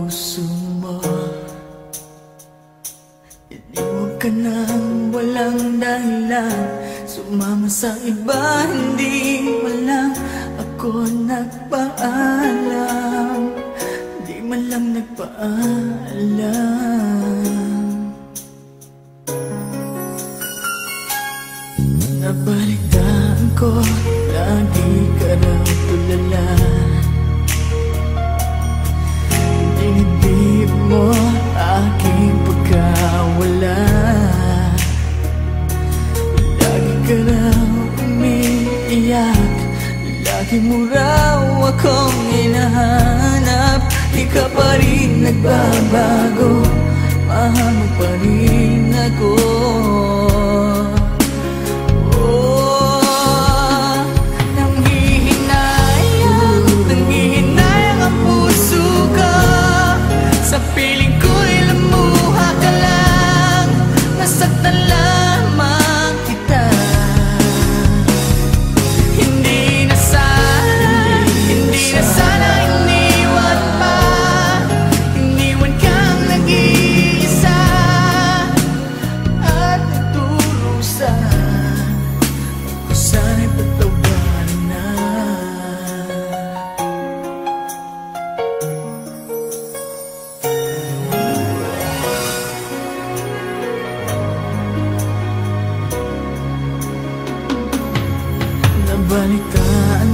puso mo Iniwag ka walang dahilan. Sumama sa iba, hindi man lang ako nagpaalam. Di man lang nagpaalam. Nabalitaan ko, Lagi mo raw akong hinahanap. Di ka pa rin nagbabago. Mahal mo pa rin ako. Oh, ko Sa piling ko'y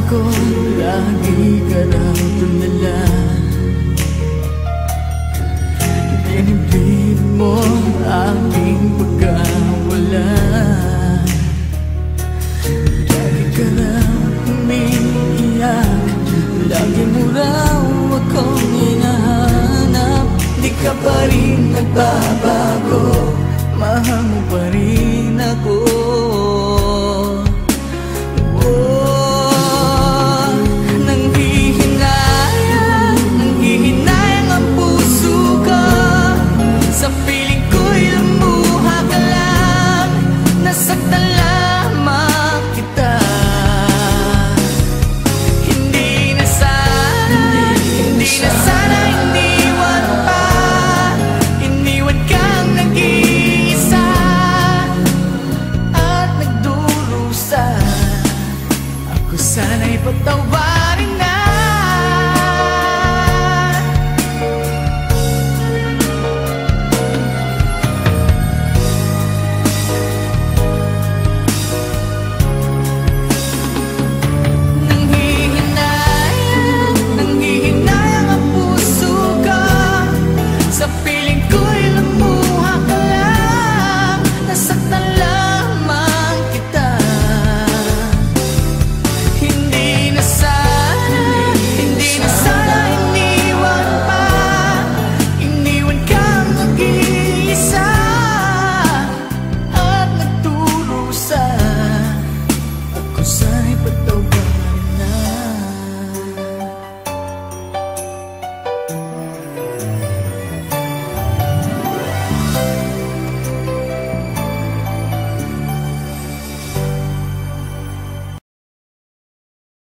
ko, lagi ka raw tulala Dinibig mo aking pagkawala. Lagi ka raw umiiyak. Lagi mo raw akong hinahanap. Di ka pa rin nagbabago. Mahal mo pa rin ako